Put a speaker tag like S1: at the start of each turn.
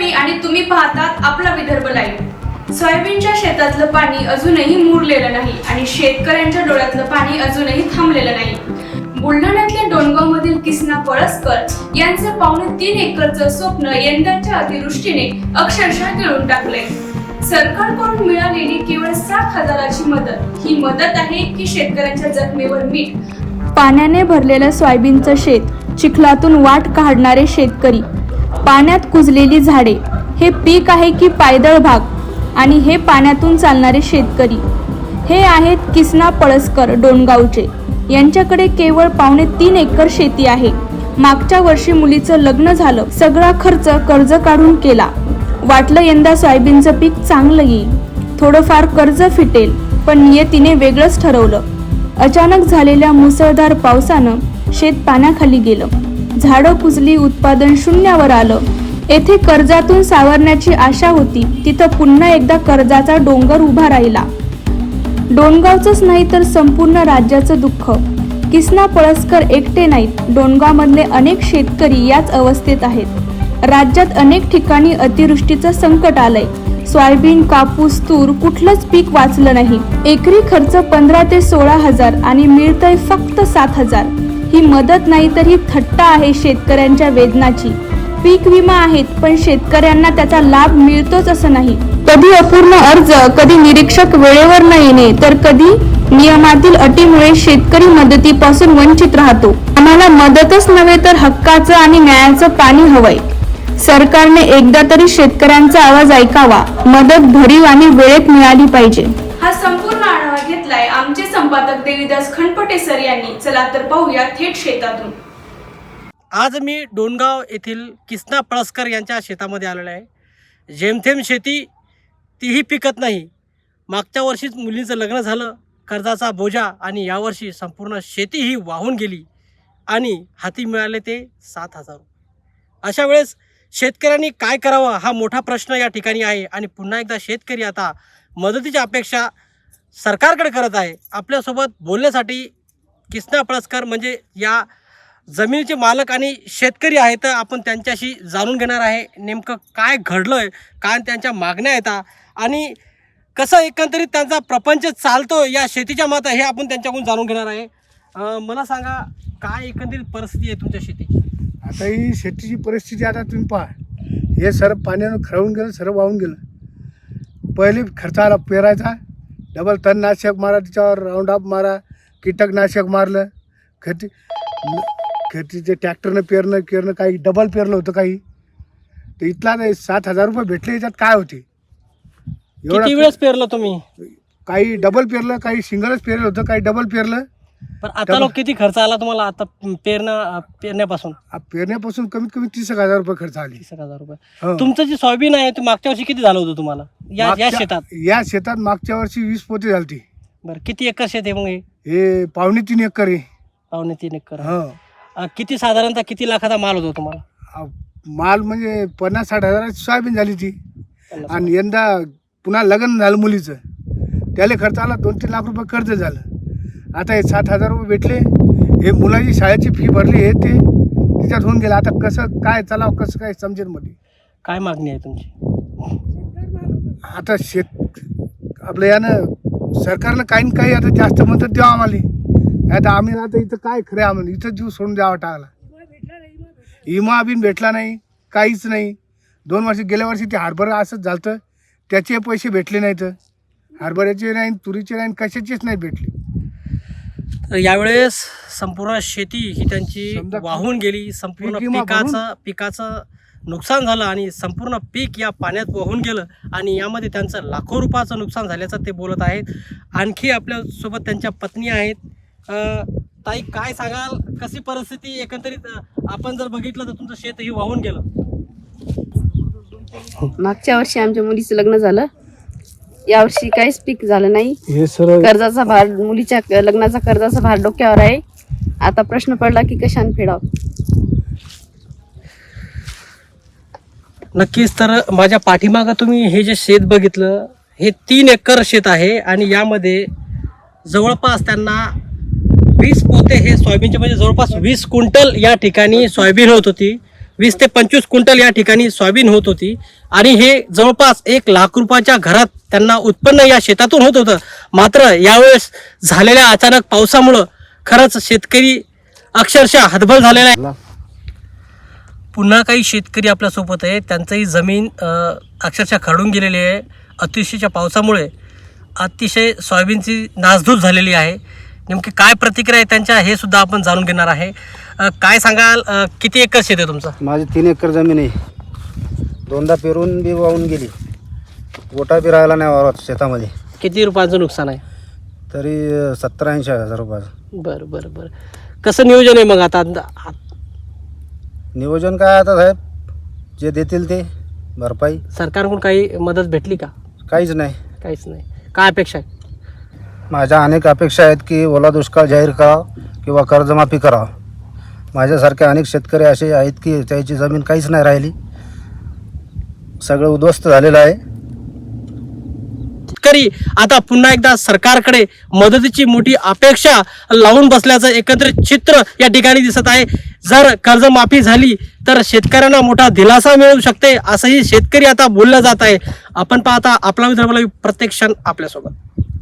S1: मी आणि तुम्ही पाहतात आपला विदर्भ लाईव्ह सोयाबीनच्या शेतातलं पाणी अजूनही मुरलेलं नाही आणि शेतकऱ्यांच्या डोळ्यातलं पाणी अजूनही थांबलेलं नाही. बुलढाण्यातल्या डोणगाव मधील किसना पळसकर यांचं पावणे तीन एकरचं स्वप्न यंदाच्या अतिवृष्टीने अक्षरशः गिळून टाकलंय. सरकारकडून मिळालेली केवळ सात हजाराची मदत. ही मदत आहे की शेतकऱ्यांच्या जखमेवर मीठ. पाण्याने भरलेलं सोयाबीनचं शेत चिखलातून वाट काढणारे शेतकरी. पाण्यात कुजलेली झाडे. हे पीक आहे की पायदळ भाग आणि हे पाण्यातून चालणारे शेतकरी. हे आहेत किसना पळसकर डोणगावचे. यांच्याकडे केवळ पावणे तीन एकर शेती आहे. मागच्या वर्षी मुलीचं लग्न झालं. सगळा खर्च कर्ज काढून केला. वाटलं यंदा सोयाबीनचं पीक चांगलं येईल. थोडंफार कर्ज फिटेल पण नियतीने वेगळंच ठरवलं. अचानक झालेल्या मुसळधार पावसानं शेत पाण्याखाली गेलं. झाडं कुजली उत्पादन शून्यावर आलं. येथे कर्जातून सावरण्याची आशा होती. तिथं पुन्हा एकदा कर्जाचा डोंगर उभा राहिला. डोणगावचंच नाही तर संपूर्ण राज्याचं दुःख. किसना पळसकर एकटे नाहीत. डोणगावमधले अनेक शेतकरी याच अवस्थेत आहेत. राज्यात अनेक ठिकाणी अतिवृष्टीचं संकट आलंय. सोयाबीन कापूस तूर कुठलंच पीक वाचलं नाही. एकरी खर्च पंधरा ते सोळा हजार आणि मिळतंय फक्त सात हजार. ही मदत नाही तर ही थट्टा आहे शेतकऱ्यांच्या वेदनाची. पीक विमा आहेत पण शेतकऱ्यांना त्याचा लाभ मिळतोच असं नाही. कधी अपूर्ण अर्ज कधी निरीक्षक वेळेवर न येणे तर कधी नियमातील अटीमुळे शेतकरी मदतीपासून वंचित राहतो. आम्हाला मदतच नव्हे तर हक्काचं आणि न्यायाचं पाणी हवंय. सरकारने एकदा तरी शेतकऱ्यांचा आवाज ऐकावा. मदत भरीव आणि वेळेत मिळाली पाहिजे. हा संपूर्ण आढावा घेतलाय आमचे संपादक देवीदास खंडपटे सर यांनी. चला तर पाहूया थेट शेतातून.
S2: आज मी डोणगाव येथील किसना पळसकर यांच्या शेतामध्ये आलेलो आहे. जेमथेम शेती तीही पिकत नाही. मागच्या वर्षीच मुलींचं लग्न झालं कर्जाचा बोजा आणि यावर्षी संपूर्ण शेती ही वाहून गेली आणि हाती मिळाले ते सात हजार अशा वेळेस शेतकऱ्यांनी काय करावं हा मोठा प्रश्न या ठिकाणी आहे आणि पुन्हा एकदा शेतकरी आता मदतीची अपेक्षा सरकारकडे करत आहे. आपल्यासोबत बोलण्यासाठी किसना पळसकर म्हणजे या जमिनीचे मालक आणि शेतकरी आहेत तर आपण त्यांच्याशी जाणून घेणार आहे नेमकं काय घडलं आहे काय त्यांच्या मागण्या येतात आणि कसं एकंदरीत त्यांचा प्रपंच चालतो या शेतीच्या मात हे आपण त्यांच्याकडून जाणून घेणार आहे. मला सांगा काय एकंदरीत परिस्थिती आहे तुमच्या शेतीची?
S3: आता ही शेतीची परिस्थिती आता तुम्ही पहा. हे सर पाण्यानं खरवून गेलं सर्व वाहून गेलं. पहिले खर्च आला पेरायचा. डबल तणनाशक मारा त्याच्यावर राऊंड अप मारा कीटकनाशक मारलं. खती खतीचे ट्रॅक्टरनं पेरणं पेरणं काही डबल पेरलं होतं काही. तर इथला नाही सात हजार रुपये भेटले याच्यात काय होते?
S2: किती वेळेस पेरलं तुम्ही?
S3: काही डबल पेरलं काही सिंगलच पेरलं होतं काही डबल पेरलं.
S2: पण आता लोक किती खर्च आला तुम्हाला आता पेरणं पेरण्यापासून?
S3: आ, पेरण्यापासून कमीत कमी तीस एक हजार रुपये खर्च आले.
S2: तीस एक हजार रुपये.
S3: हो.
S2: तुमचं जे सोयाबीन आहे ते मागच्या वर्षी किती झालं होतं तुम्हाला? या या
S3: मागच्या-
S2: शेतात?
S3: या शेतात मागच्या वर्षी वीस पोते झालती.
S2: बरं किती एकर शेत आहे मग हे?
S3: हे पावणे तीन एकर आहे.
S2: पावणे तीन एकर
S3: हो.
S2: अं, किती साधारणतः किती लाखाचा माल होतो तुम्हाला?
S3: आ, माल म्हणजे पन्नास साठ हजाराची सोयाबीन झाली ती. आणि यंदा पुन्हा लग्न झालं मुलीचं. त्याला खर्च आला दोन तीन लाख रुपये कर्ज झालं. आता हे सात हजार रुपये भेटले. हे मुलाची शाळेची फी भरली हे ते. तिच्यात होऊन गेलं. आता कसं काय चालावं कसं काय समजेल मध्ये
S2: काय मागणी आहे तुमची?
S3: आता शेत आपलं यानं सरकारनं काही न काही आता जास्त मदत द्यावं आम्हाला. आता आम्ही आता इथं काय खरं आम्हाला? इथं जीव सोडून द्यावा टाकला विमा बिन भेटला नाही. काहीच नाही. दोन वर्ष गेल्या वर्षी ते हरभरा असंच झालं त्याचे पैसे भेटले नाहीत. हरभऱ्याचे नाही तुरीचे नाही कशाचेच नाही भेटले.
S2: तर यावेळेस संपूर्ण शेती ही त्यांची वाहून गेली संपूर्ण पिकाचं पिकाचं नुकसान झालं आणि संपूर्ण पीक या पाण्यात वाहून गेलं आणि यामध्ये त्यांचं लाखो रुपयाचं नुकसान झाल्याचं ते बोलत आहेत. आणखी आपल्यासोबत त्यांच्या पत्नी आहेत. अं, ताई काय सांगाल? कशी परिस्थिती? एकंदरीत आपण जर बघितलं तर तुमचं शेत ही वाहून गेलं.
S4: मागच्या वर्षी आमच्या मुलीचं लग्न झालं. यावर्षी काहीच पीक झालं नाही.
S3: हे सर
S4: कर्जाचा भार मुलीच्या लग्नाचा कर्जाचा भार डोक्यावर आहे. आता प्रश्न पडला की कशाने फेडाव?
S2: नक्कीच तर माझ्या पाठीमागं तुम्ही हे जे शेत बघितलं हे तीन एकर शेत आहे आणि यामध्ये जवळपास त्यांना वीस पोते हे सोयाबीनचे म्हणजे जवळपास वीस क्विंटल या ठिकाणी सोयाबीन होत होती. वीस ते पंचवीस क्विंटल या ठिकाणी सोयाबीन होत होती. आणि हे जवळपास एक लाख रुपयाच्या घरात त्यांना उत्पन्न या शेतातून होत होतं. मात्र यावेळेस झालेल्या अचानक पावसामुळं खरंच शेतकरी अक्षरशः हतबल झालेला आहे. पुन्हा काही शेतकरी आपल्यासोबत आहे त्यांचंही जमीन अ, अक्षरशः खरडून गेलेली आहे. अतिशयच्या पावसामुळे अतिशय सोयाबीनची नासधूस झालेली आहे. नेमकी काय प्रतिक्रिया आहे त्यांच्या हे सुद्धा आपण जाणून घेणार आहे. अ, काय सांगाल अ, किती एकर शेत आहे तुमचं?
S5: माझी तीन एकर जमीन आहे. दोनदा पेरून बी वाहून गेली. गोटा बी राहिला नाही वावरात शेतामध्ये.
S2: किती रुपयाचं नुकसान आहे?
S5: तरी सत्तर ऐंशी हजार रुपयाचं.
S2: बरं बरं बरं. कसं नियोजन आहे मग आता? आ-
S5: नियोजन काय आता साहेब? जे देतील ते भरपाई.
S2: सरकारकडून काही मदत भेटली का?
S5: काहीच नाही.
S2: काहीच नाही. काय अपेक्षा आहे?
S5: माझ्या अनेक अपेक्षा आहेत की ओला दुष्काळ जाहीर करा किंवा कर्जमाफी करा माझ्यासारखे अनेक शेतकरी असे आहेत की त्याची जमीन काहीच नाही राहिली. सगळं उद्ध्वस्त झालेलं आहे.
S2: शेतकरी आता पुन्हा एकदा सरकारकडे मदतीची मोठी अपेक्षा लावून बसल्याचं एकत्रित चित्र या ठिकाणी दिसत आहे. जर कर्जमाफी झाली तर शेतकऱ्यांना मोठा दिलासा मिळू शकते असंही शेतकरी आता बोललं जात आहे. आपण पाहता आपला विदर्भ प्रत्येक क्षण आपल्यासोबत.